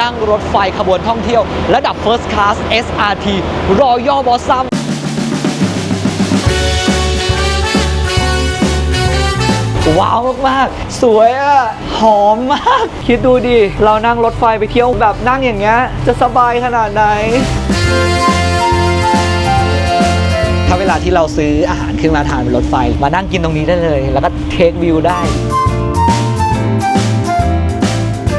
นั่งรถไฟขบวนท่องเที่ยว ระดับ First Class SRT Royal Blossom ว้าวมาก ๆ สวยอะหอมมาก คิดดูดิ เรานั่งรถไฟไปเที่ยวแบบนั่งอย่างเงี้ย จะสบายขนาดไหน ถ้าเวลาที่เราซื้ออาหารขึ้นมาทานบนรถไฟ มานั่งกินตรงนี้ได้เลย แล้วก็เทควิวได้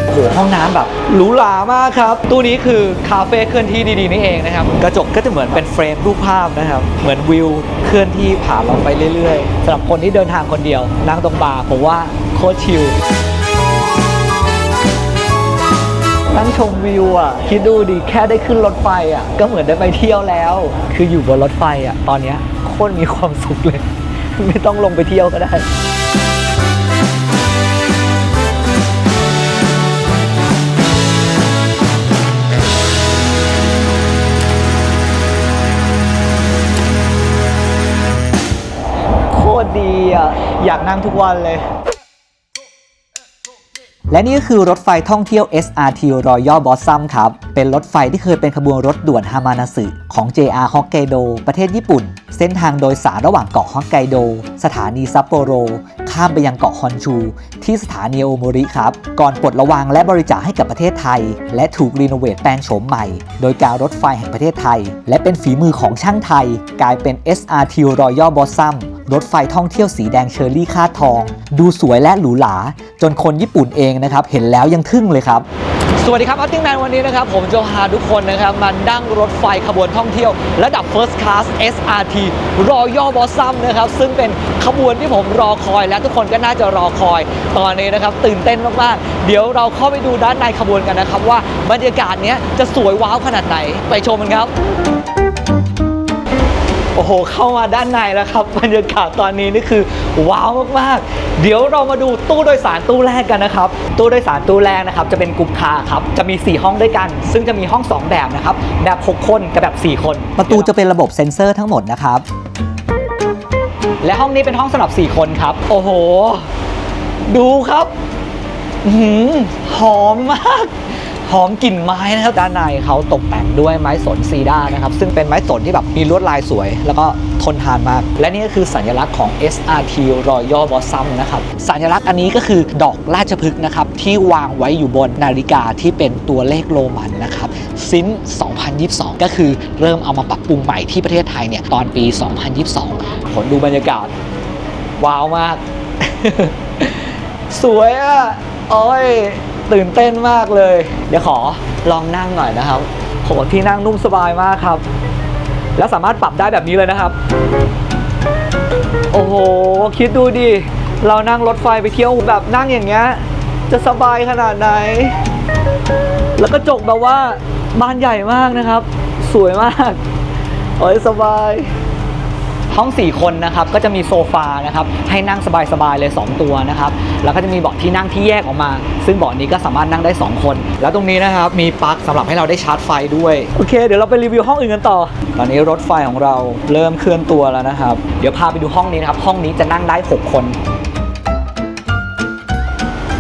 โอ้โหห้องน้ำแบบหรูหรามากครับ ตู้นี้คือคาเฟ่เคลื่อนที่ดีๆนี่เองนะครับ กระจกก็จะเหมือนเป็นเฟรมรูปภาพนะครับ เหมือนวิวเคลื่อนที่ผ่านเราไปเรื่อยๆสำหรับคนที่เดินทางคนเดียว นั่งตรงบาร์ผมว่าโคตรชิลนั่งชมวิวอะ คิดดูดิแค่ได้ขึ้นรถไฟอะ ก็เหมือนได้ไปเที่ยวแล้ว คืออยู่บนรถไฟอะ ตอนเนี้ยโคตรมีความสุขเลย ไม่ต้องลงไปเที่ยวก็ได้ ตรดีอะอยากนั่งทุกวันเลย และนี่ก็คือรถไฟท่องเที่ยว SRT Royal Blossom ครับ เป็นรถไฟที่เคยเป็นขบวนรถด่วนฮามานาสึของ JR Hokkaido ประเทศญี่ปุ่น เส้นทางโดยสารระหว่างเกาะฮอกไกโด สถานีซัปโปโร ข้ามไปยังเกาะฮอนชู ที่สถานีโอโมริครับ ก่อนปลดระวางและบริจาคให้กับประเทศไทย และถูกรีโนเวทแปลงโฉมใหม่ โดยการรถไฟแห่งประเทศไทย และเป็นฝีมือของช่างไทย กลายเป็น SRT Royal Blossom รถไฟท่องเที่ยวสีแดงเชอร์รี่คาดทอง ดูสวยและหรูหรา จนคนญี่ปุ่นเองนะครับ เห็นแล้วยังทึ่งเลยครับ สวัสดีครับอัตติ้งแมนวันนี้นะครับ ผมจะพาทุกคนนะครับมานั่งรถไฟขบวนท่องเที่ยว ระดับ First Class SRT Royal Blossom นะครับ ซึ่งเป็นขบวนที่ผมรอคอย และทุกคนก็น่าจะรอคอย ตอนนี้นะครับ ตื่นเต้นมาก ๆ เดี๋ยวเราเข้าไปดูด้านในขบวนกันนะครับ ว่าบรรยากาศเนี้ยจะสวยว้าวขนาดไหนไปชมกันครับ อ้โห เข้ามาด้านในแล้วครับบรรยากาศตอนนี้นี่คือว้าวมากๆ เดี๋ยวเรามาดูตู้โดยสารตู้แรกกันนะครับ ตู้โดยสารตู้แรกนะครับ จะเป็นกลุ่มคาร์ครับ จะมี 4 ห้องด้วยกัน ซึ่งจะมีห้อง 2 แบบนะครับ แบบ 6 คนกับแบบ 4 คน ประตูจะเป็นระบบเซ็นเซอร์ทั้งหมดนะครับ และห้องนี้เป็นห้องสำหรับ 4 คนครับ โอ้โห ดูครับอื้อหือหอมมาก หอมกลิ่นไม้นะครับด้านในเขาตกแต่งด้วยไม้สนซีด้านะครับซึ่งเป็นไม้สนที่แบบมีลวดลายสวย แล้วก็ทนทานมาก และนี่ก็คือสัญลักษณ์ของ SRT Royal Blossom นะครับสัญลักษณ์อันนี้ก็คือดอกราชพฤกษ์นะครับที่วางไว้อยู่บนนาฬิกาที่เป็นตัวเลขโรมันนะครับซิน2022 ก็คือเริ่มเอามาปรับปรุงใหม่ที่ประเทศไทยเนี่ยตอนปี 2022 ผลดูบรรยากาศ ว้าวมาก สวยอะโอ้ย ตื่นเต้นมากเลย เดี๋ยวขอลองนั่งหน่อยนะครับโหที่นั่งนุ่มสบายมากครับ แล้วสามารถปรับได้แบบนี้เลยนะครับ โอ้โห คิดดูดิ เรานั่งรถไฟไปเที่ยวแบบนั่งอย่างเงี้ย จะสบายขนาดไหน แล้วก็จกแบบว่าบานใหญ่มากนะครับ สวยมาก โอ้ยสบาย ห้อง 4 คนนะครับก็จะมีโซฟานะครับให้นั่งสบายๆเลย 2 ตัวนะครับแล้วก็จะมีเบาะที่นั่งที่แยกออกมา ซึ่งเบาะนี้ก็สามารถนั่งได้ 2 คน แล้วตรงนี้นะครับมีปลั๊กสำหรับให้เราได้ชาร์จไฟด้วยโอเค เดี๋ยวเราไปรีวิวห้องอื่นกันต่อ ตอนนี้รถไฟของเราเริ่มเคลื่อนตัวแล้วนะครับ เดี๋ยวพาไปดูห้องนี้นะครับห้องนี้จะนั่งได้ 6 คน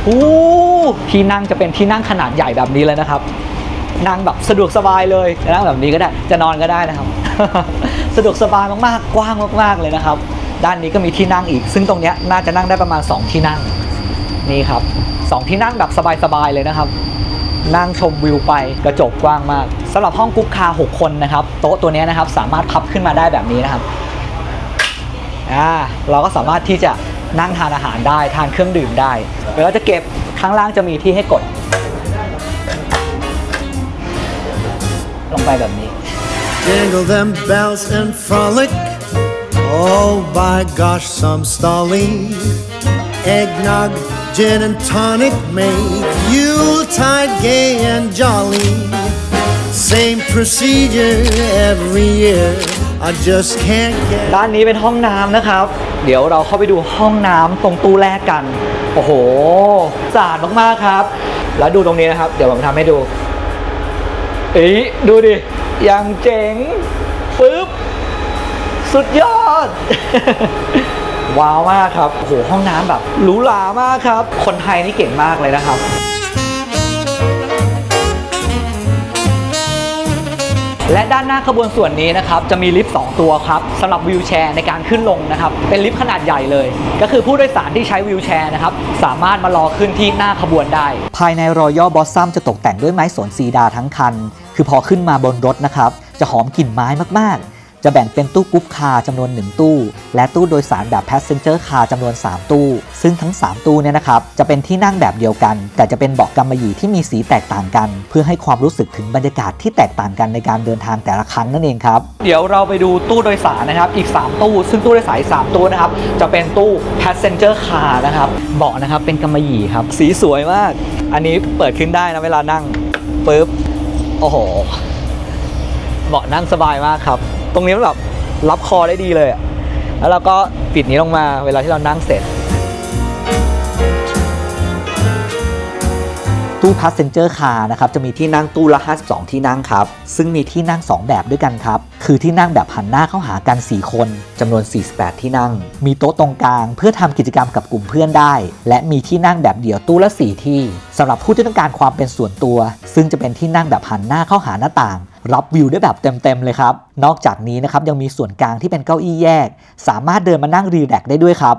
อู้ที่นั่งจะเป็นที่นั่งขนาดใหญ่แบบนี้เลยนะครับนั่งแบบสะดวกสบายเลยจะนั่งแบบนี้ก็ได้ จะนอนก็ได้นะครับ สะดวกสบายมากๆ กว้างมากๆเลยนะครับ ด้านนี้ก็มีที่นั่งอีก ซึ่งตรงเนี้ยน่าจะนั่งได้ประมาณ 2 ที่นั่ง นี่ครับสองที่นั่งแบบสบายๆเลยนะครับ นั่งชมวิวไปกระจกกว้างมากสำหรับห้องกุ๊กคา 6 คนนะครับ โต๊ะตัวนี้นะครับสามารถพับขึ้นมาได้แบบนี้นะครับอ่าเราก็สามารถที่จะนั่งทานอาหารได้ทานเครื่องดื่มได้เดี๋ยวเราจะเก็บข้างล่างจะมีที่ให้กด ลงไปแบบนี้ Jingle them bells and frolic. Oh, by gosh, some stolly. Eggnog, gin and tonic make Yuletide gay and jolly. Same procedure every year. I just can't get. ด้านนี้เป็นห้องน้ำนะครับ เดี๋ยวเราเข้าไปดูห้องน้ำตรงตู้แรกกัน โอ้โหสะอาดมากๆครับ แล้วดูตรงนี้นะครับ เดี๋ยวผมทำให้ดู เอ้ยดูดิ อยังเจ๋งปึ๊บ สุดยอด ว้าวมากครับโอ้โหห้องน้ำแบบหรูหรามากครับ คนไทยนี่เก่งมากเลยนะครับและด้านหน้าขบวนส่วนนี้นะครับจะมีลิฟต์ 2 ตัวครับสำหรับวิวแชร์ในการขึ้นลงนะครับ เป็นลิฟต์ขนาดใหญ่เลย ก็คือผู้โดยสารที่ใช้วิวแชร์นะครับ สามารถมารอขึ้นที่หน้าขบวนได้ ภายในรอยัลบอสซัมจะตกแต่งด้วยไม้สนซีดาทั้งคัน คือพอขึ้นมาบนรถนะครับ จะหอมกลิ่นไม้มากๆ จะแบ่งเป็นตู้กรุ๊ปคาร์จำนวน 1 ตู้ และตู้โดยสารแบบแพสเซนเจอร์คาร์จำนวน 3 ตู้ ซึ่งทั้ง 3 ตู้เนี่ยนะครับ จะเป็นที่นั่งแบบเดียวกัน แต่จะเป็นเบาะกำมะหยี่ที่มีสีแตกต่างกัน เพื่อให้ความรู้สึกถึงบรรยากาศที่แตกต่างกันในการเดินทางแต่ละครั้งนั่นเองครับ เดี๋ยวเราไปดูตู้โดยสารนะครับ อีก 3 ตู้ ซึ่งตู้โดยสารอีก3ตู้นะครับ จะเป็นตู้แพสเซนเจอร์คาร์นะครับ เบาะนะครับเป็นกำมะหยี่ครับ สีสวยมาก อันนี้เปิดขึ้นได้นะเวลานั่งปึ๊บ โอ้โหเบาะนั่งสบายมากครับ ตรงนี้มันแบบรับคอได้ดีเลยอะแล้วเราก็ปิดนี้ลงมาเวลาที่เรานั่งเสร็จ ตู้ passenger car นะครับจะมีที่นั่งตู้ละ52 ที่นั่งครับ ซึ่งมีที่นั่ง 2 แบบด้วยกันครับ คือที่นั่งแบบหันหน้าเข้าหากัน 4 คนจำนวน 48 ที่นั่ง มีโต๊ะตรงกลาง เพื่อทำกิจกรรมกับกลุ่มเพื่อนได้ และมีที่นั่งแบบเดี่ยวตู้ละ 4 ที่สำหรับผู้ที่ต้องการความเป็นส่วนตัว ซึ่งจะเป็นที่นั่งแบบหันหน้าเข้าหาหน้าต่างรับวิวได้แบบเต็ม ๆ เลยครับ นอกจากนี้นะครับยังมีส่วนกลางที่เป็นเก้าอี้แยก สามารถเดินมานั่งรีแลกซ์ได้ด้วยครับ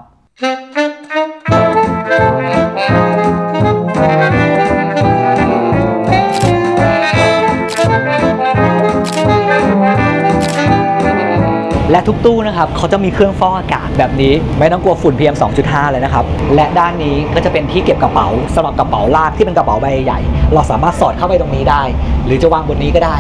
และทุกตู้นะครับเขาจะมีเครื่องฟอกอากาศแบบนี้ ไม่ต้องกลัวฝุ่น PM 2.5 เลยนะครับ และด้านนี้ก็จะเป็นที่เก็บกระเป๋าสำหรับกระเป๋าลากที่เป็นกระเป๋าใบใหญ่ เราสามารถสอดเข้าไปตรงนี้ได้ หรือจะวางบนนี้ก็ได้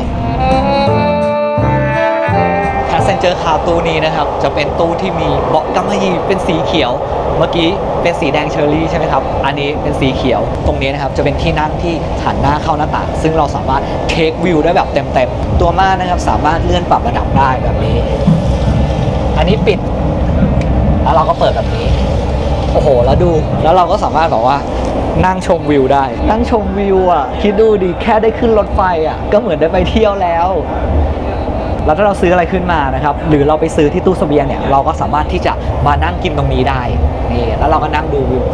Passenger Car ตู้นี้นะครับ จะเป็นตู้ที่มีเบาะกำมะหยี่เป็นสีเขียว เมื่อกี้เป็นสีแดงเชอร์รี่ใช่ไหมครับ อันนี้เป็นสีเขียว ตรงนี้นะครับจะเป็นที่นั่งที่หันหน้าเข้าหน้าต่าง ซึ่งเราสามารถเทควิวได้แบบเต็มๆ ตัวม่านนะครับสามารถเลื่อนปรับระดับได้แบบนี้ อันนี้ปิด แล้วเราก็เปิดแบบนี้ โอ้โห แล้วดู แล้วเราก็สามารถแบบว่านั่งชมวิวได้ นั่งชมวิวอะ คิดดูดิแค่ได้ขึ้นรถไฟอะ ก็เหมือนได้ไปเที่ยวแล้ว แล้วถ้าเราซื้ออะไรขึ้นมานะครับ หรือเราไปซื้อที่ตู้เสบียงเนี่ย เราก็สามารถที่จะมานั่งกินตรงนี้ได้ นี่ แล้วเราก็นั่งดูวิว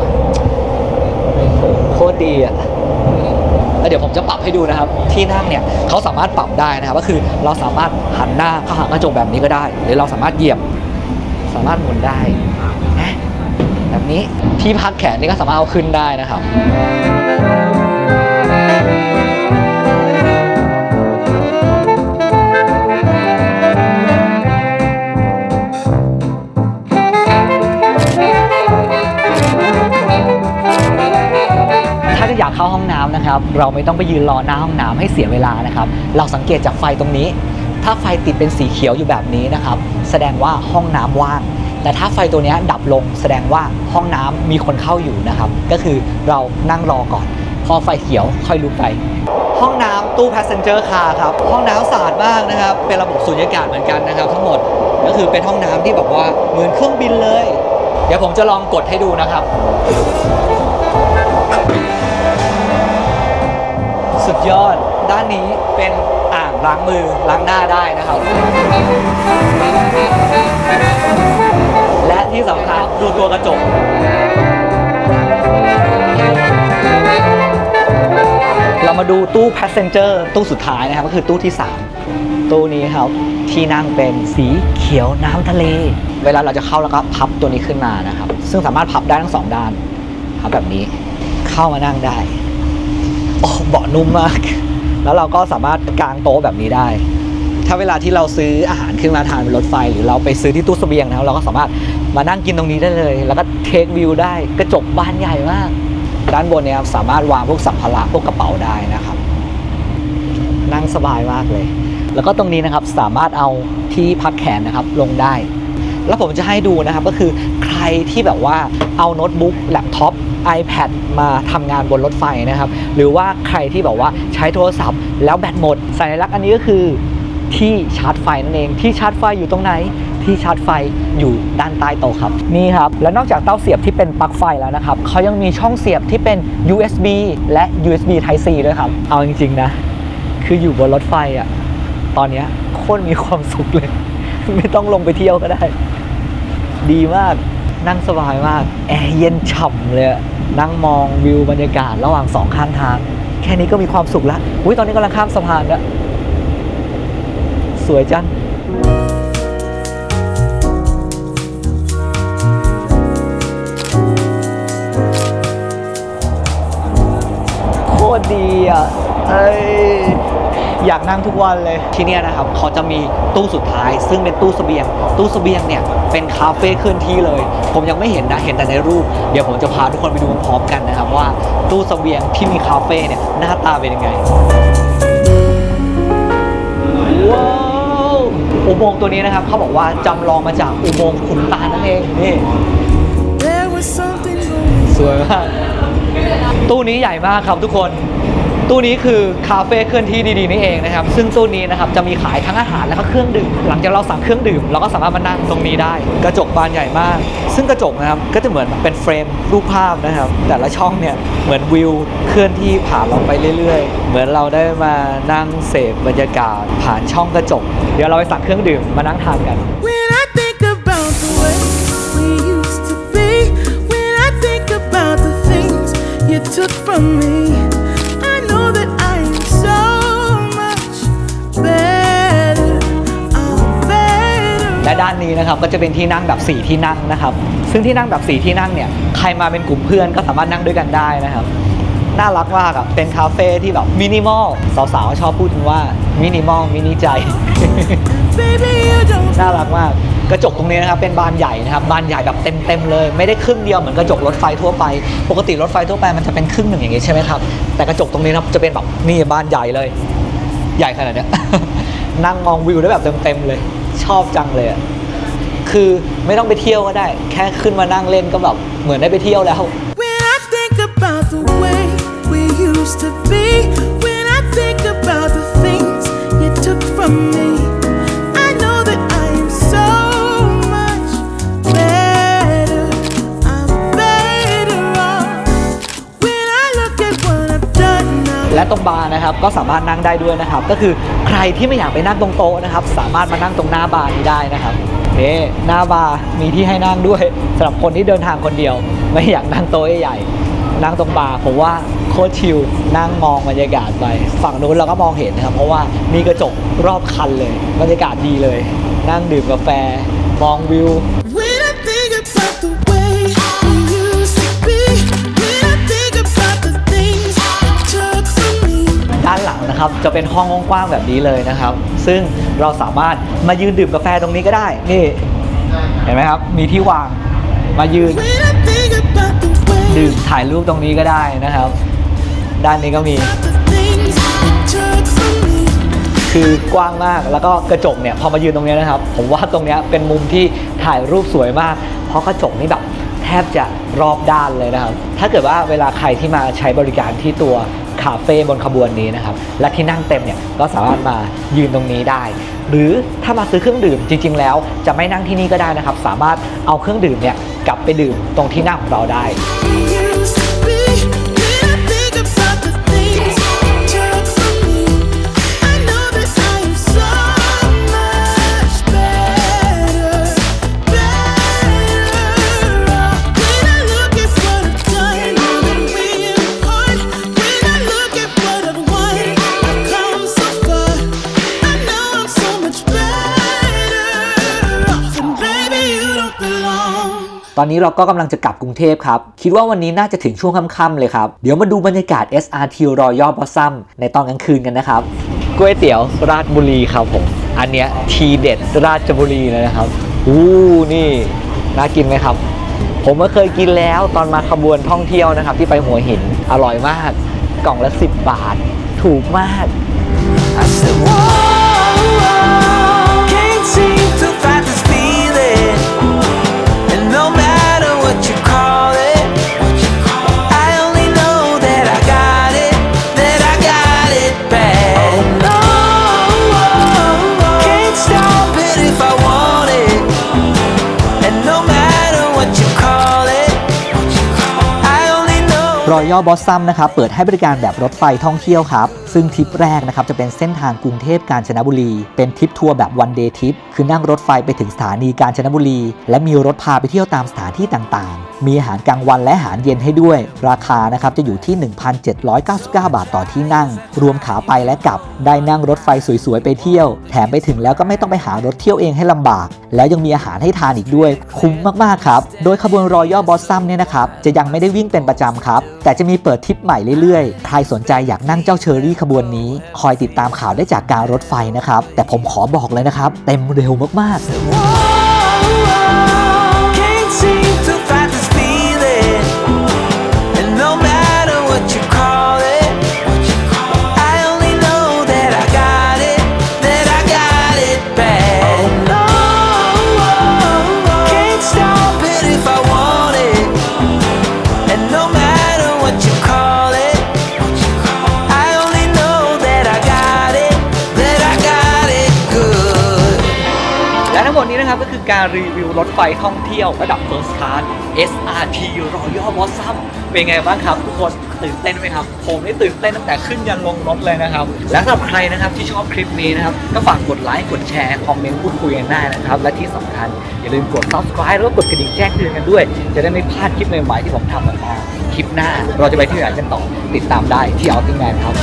โคตรดีอะ แล้วเดี๋ยวผมจะปรับให้ดูนะครับ ที่นั่งเนี่ยเขาสามารถปรับได้นะครับ ก็คือเราสามารถหันหน้าเข้าหากระจกแบบนี้ก็ได้ หรือเราสามารถเหยียบ สามารถหมุนได้ แบบนี้ที่พักแขนนี่ก็สามารถเอาขึ้นได้นะครับ นะครับเราไม่ต้องไปยืนรอหน้าห้องน้ำให้เสียเวลานะครับเราสังเกตจากไฟตรงนี้ ถ้าไฟติดเป็นสีเขียวอยู่แบบนี้นะครับแสดงว่าห้องน้ำว่าง แต่ถ้าไฟตัวนี้ดับลงแสดงว่าห้องน้ำมีคนเข้าอยู่นะครับก็คือเรานั่งรอก่อน พอไฟเขียวค่อยลุกไปห้องน้ำตู้ passenger car ครับห้องน้ำสะอาดมากนะครับเป็นระบบสุญญากาศเหมือนกันนะครับทั้งหมดก็คือเป็นห้องน้ำที่แบบว่าเหมือนเครื่องบินเลย เดี๋ยวผมจะลองกดให้ดูนะครับ สุดยอด ด้านนี้เป็นอ่างล้างมือล้างหน้าได้นะครับ และที่สำคัญดูตัวกระจก เรามาดูตู้ passenger ตู้สุดท้ายนะครับ ก็คือตู้ที่ 3 ตู้นี้ครับ ที่นั่งเป็นสีเขียวน้ำทะเล เวลาเราจะเข้าแล้วก็พับตัวนี้ขึ้นมานะครับ ซึ่งสามารถพับได้ทั้งสองด้านพับแบบนี้เข้ามานั่งได้ โอ้เบาะนุ่มมาก แล้วเราก็สามารถกางโต๊ะแบบนี้ได้ ถ้าเวลาที่เราซื้ออาหารขึ้นมาทานบนรถไฟ หรือเราไปซื้อที่ตู้เสบียงนะครับเราก็สามารถมานั่งกินตรงนี้ได้เลย แล้วก็เทควิวได้กระจกบานใหญ่มาก ด้านบนเนี่ยครับสามารถวางพวกสัมภาระพวกกระเป๋าได้นะครับ นั่งสบายมากเลย แล้วก็ตรงนี้นะครับสามารถเอาที่พักแขนนะครับลงได้แล้วผมจะให้ดูนะครับก็คือ รที่แบบว่าเอาโน้ตบุ๊กแล็ปท็อป iPad มาทำงานบนรถไฟนะครับ หรือว่าใครที่แบบว่าใช้โทรศัพท์ แล้วแบตหมดสัญลักษณ์อันนี้ก็คือที่ชาร์จไฟนั่นเองที่ชาร์จไฟอยู่ตรงไหนที่ชาร์จไฟอยู่ด้านใต้โต๊ะครับนี่ครับ แล้วนอกจากเต้าเสียบที่เป็นปลั๊กไฟแล้วนะครับเขายังมีช่องเสียบที่เป็น USB และ USB Type C ด้วยครับ เอาจริง ๆ นะ คืออยู่บนรถไฟอะตอนนี้โคตรมีความสุขเลย ไม่ต้องลงไปเที่ยวก็ได้ ดีมาก นั่งสบายมาก แอร์เย็นฉ่ำเลย นั่งมองวิวบรรยากาศระหว่างสองข้างทาง แค่นี้ก็มีความสุขแล้วอุ้ยตอนนี้กำลังข้ามสะพานแล้วสวยจังโคตรดีอะเอ้ยอยากนั่งทุกวันเลย ที่นี่นะครับเขาจะมีตู้สุดท้าย ซึ่งเป็นตู้เสบียง ตู้เสบียงเนี่ย เป็นคาเฟ่เคลื่อนที่เลย ผมยังไม่เห็นนะ เห็นแต่ในรูป เดี๋ยวผมจะพาทุกคนไปดูพร้อมๆกันนะครับว่าตู้เสบียงที่มีคาเฟ่เนี่ยหน้าตาเป็นยังไง ว้าว อุโมงค์ตัวนี้นะครับเขาบอกว่าจำลองมาจากอุโมงค์ขุนตาลนั่นเองนี่ There was something going สวยมาก ตู้นี้ใหญ่มากครับทุกคน ตู้นี้คือคาเฟ่เคลื่อนที่ดีๆนี่เองนะครับ ซึ่งตู้นี้นะครับจะมีขายทั้งอาหารแล้วก็เครื่องดื่ม หลังจากเราสั่งเครื่องดื่มเราก็สามารถมานั่งตรงนี้ได้ กระจกบานใหญ่มาก ซึ่งกระจกนะครับก็จะเหมือนเป็นเฟรมรูปภาพนะครับ แต่ละช่องเนี่ยเหมือนวิวเคลื่อนที่ผ่านเราไปเรื่อยๆ เหมือนเราได้มานั่งเสพบรรยากาศ ผ่านช่องกระจก เดี๋ยวเราไปสั่งเครื่องดื่มมานั่งทานกัน When I think และด้านนี้นะครับก็จะเป็นที่นั่งแบบ 4 ที่นั่งนะครับ ซึ่งที่นั่งแบบ 4 ที่นั่งเนี่ยใครมาเป็นกลุ่มเพื่อนก็สามารถนั่งด้วยกันได้นะครับน่ารักมากอะเป็นคาเฟ่ที่แบบมินิมอลสาวๆชอบพูดถึงว่ามินิมอลมินิใจ Baby, you don't น่ารักมากกระจกตรงนี้นะครับเป็นบานใหญ่นะครับบานใหญ่แบบเต็มๆเลย ไม่ได้ครึ่งเดียวเหมือนกระจกรถไฟทั่วไป ปกติรถไฟทั่วไปมันจะเป็นครึ่งหนึ่งอย่างงี้ใช่ไหมครับแต่กระจกตรงนี้นะครับจะเป็นแบบนี่บานใหญ่เลย ใหญ่ขนาดเนี้ยนั่งมองวิวได้แบบเต็มๆเลย ชอบจังเลยอะคือไม่ต้องไปเที่ยวก็ได้ แค่ขึ้นมานั่งเล่นก็แบบเหมือนได้ไปเที่ยวแล้ว When I think about the way we used to be, และตรงบาร์นะครับก็สามารถนั่งได้ด้วยนะครับ ก็คือใครที่ไม่อยากไปนั่งตรงโต๊ะนะครับ สามารถมานั่งตรงหน้าบาร์นี้ได้นะครับนี่หน้าบาร์มีที่ให้นั่งด้วยสำหรับคนที่เดินทางคนเดียว ไม่อยากนั่งโต๊ะใหญ่นั่งตรงบาร์ผมว่าโคตรชิลนั่งมองบรรยากาศไป ฝั่งนู้นเราก็มองเห็นนะครับ เพราะว่ามีกระจกรอบคันเลย บรรยากาศดีเลย นั่งดื่มกาแฟ มองวิว นะครับจะเป็นห้องกว้างๆแบบนี้เลยนะครับ ซึ่งเราสามารถมายืนดื่มกาแฟตรงนี้ก็ได้นี่เห็นไหมครับมีที่วางมายืนดื่มถ่ายรูปตรงนี้ก็ได้นะครับ ด้านนี้ก็มี คือกว้างมากแล้วก็กระจกเนี่ยพอมายืนตรงนี้นะครับ ผมว่าตรงนี้เป็นมุมที่ถ่ายรูปสวยมาก เพราะกระจกนี่แบบแทบจะรอบด้านเลยนะครับ ถ้าเกิดว่าเวลาใครที่มาใช้บริการที่ตัวาเฟ่บนขบวนนี้นะครับ และที่นั่งเต็มเนี่ยก็สามารถมายืนตรงนี้ได้ หรือถ้ามาซื้อเครื่องดื่มจริง ๆ แล้วจะไม่นั่งที่นี่ก็ได้นะครับ สามารถเอาเครื่องดื่มเนี่ยกลับไปดื่มตรงที่นั่งของเราได้ อนนี้เราก็กำลังจะกลับกรุงเทพครับ คิดว่าวันนี้น่าจะถึงช่วงค่ำๆเลยครับ เดี๋ยวมาดูบรรยากาศ SRT Royal Blossom ในตอนกลางคืนกันนะครับก๋วยเตี๋ยวราชบุรีครับผม อันเนี้ยทีเด็ดราชบุรีเลยนะครับอู้นี่น่ากินไหมครับ ผมก็เคยกินแล้วตอนมาขบวนท่องเที่ยวนะครับ ที่ไปหัวหินอร่อยมาก กล่องละ 10 บาท ถูกมาก Royal Blossom นะครับเปิดให้บริการแบบรถไฟท่องเที่ยวครับ ซึ่งทริปแรกนะครับจะเป็นเส้นทางกรุงเทพกาญจนบุรี เป็นทริปทัวร์แบบวันเดย์ทริปคือนั่งรถไฟไปถึงสถานีกาญจนบุรี และมีรถพาไปเที่ยวตามสถานที่ต่างๆ มีอาหารกลางวันและอาหารเย็นให้ด้วย ราคานะครับจะอยู่ที่ 1,799 บาทต่อที่นั่ง รวมขาไปและกลับ ได้นั่งรถไฟสวยๆไปเที่ยว แถมไปถึงแล้วก็ไม่ต้องไปหารถเที่ยวเองให้ลำบาก แล้วยังมีอาหารให้ทานอีกด้วย คุ้มมากๆครับ โดยขบวนรอยย่อบอสซัมเนี่ยนะครับจะยังไม่ได้วิ่งเป็นประจำครับแต่จะมีเปิดทริปใหม่เรื่อยๆ ใครสนใจอยากนั่งเจ้าเชอรี่ขบวนนี้ คอยติดตามข่าวได้จากการรถไฟนะครับ แต่ผมขอบอกเลยนะครับ เต็มเร็วมากๆ รีวิวรถไฟท่องเที่ยวระดับ First Class SRT Royal Blossom เป็นไงบ้างครับทุกคนตื่นเต้นไหมครับ ผมนี่ตื่นเต้นตั้งแต่ขึ้นยันลงรถเลยนะครับ และสำหรับใครนะครับที่ชอบคลิปนี้นะครับ ก็ฝากกดไลค์กดแชร์ คอมเมนต์พูดคุยกันได้นะครับ และที่สำคัญ อย่าลืมกด subscribe แล้วก็กดกระดิ่งแจ้งเตือนกันด้วย จะได้ไม่พลาดคลิปใหม่ๆที่ผมทำออกมาคลิปหน้า เราจะไปที่ไหนกันต่อติดตามได้ที่ Outing Man ครับ